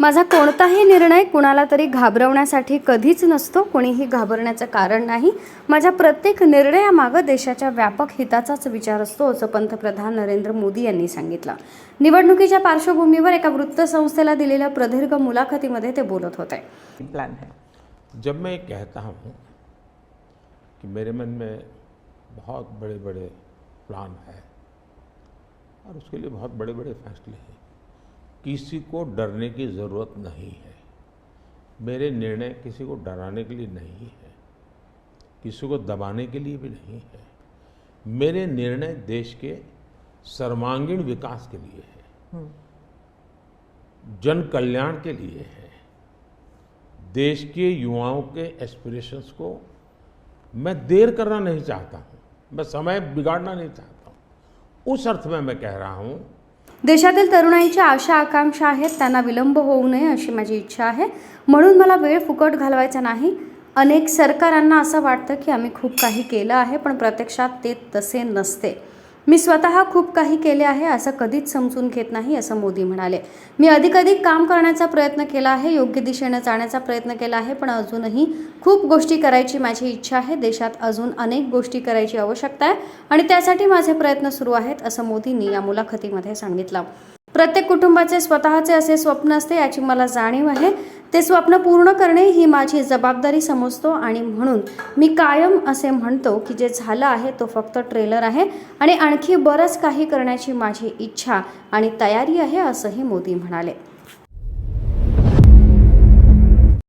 माझा कोणताही निर्णय कुणाला तरी घाबरवण्यासाठी कधीच नसतो कोणीही घाबरण्याचं कारण नाही. माझ्या प्रत्येक निर्णयामागं देशाच्या व्यापक हिताचाच विचार असतो असं पंतप्रधान नरेंद्र मोदी यांनी सांगितलं. निवडणुकीच्या पार्श्वभूमीवर एका वृत्तसंस्थेला दिलेल्या प्रदीर्घ मुलाखतीमध्ये ते बोलत होते. प्लान है. जब मैं कहता हूँ कि मेरे मन में बहुत बड़े बड़े प्लान है और उसके लिए बहुत बड़े बड़े फैसले हैं किसी को डरने की ज़रूरत नहीं है। मेरे निर्णय किसी को डराने के लिए नहीं है किसी को दबाने के लिए भी नहीं है। मेरे निर्णय देश के सर्वांगीण विकास के लिए है। जन कल्याण के लिए है। देश के युवाओं के एस्पिरेशंस को मैं देर करना नहीं चाहता हूँ मैं समय बिगाड़ना नहीं चाहता हूँ। उस अर्थ में मैं कह रहा हूँ देशातील तरुणाईच्या आशा आकांक्षा आहेत त्यांना विलंब होऊ नये अशी माझी इच्छा आहे. म्हणून मला वेळ फुकट घालवायचा नाही. अनेक सरकारांना असं वाटतं की आम्ही खूप काही केलं आहे पण प्रत्यक्षात ते तसे नसते. मी स्वतः खूप काही केले आहे असं कधीच समजून घेत नाही असं मोदी म्हणाले. मी अधिकाधिक काम करण्याचा प्रयत्न केला आहे योग्य दिशेनं जाण्याचा प्रयत्न केला आहे पण अजूनही खूप गोष्टी करायची माझी इच्छा आहे. देशात अजून अनेक गोष्टी करायची आवश्यकता आहे आणि त्यासाठी माझे प्रयत्न सुरू आहेत असं मोदींनी या मुलाखतीमध्ये सांगितलं. प्रत्येक कुटुंबाचे स्वतःचे असे स्वप्न असते याची मला जाणीव आहे. ते स्वप्न पूर्ण करणे ही माझी जबाबदारी समजतो आणि म्हणून मी कायम असे म्हणतो की जे झालं आहे तो फक्त ट्रेलर आहे आणि आणखी बरंच काही करण्याची माझी इच्छा आणि तयारी आहे असंही मोदी म्हणाले.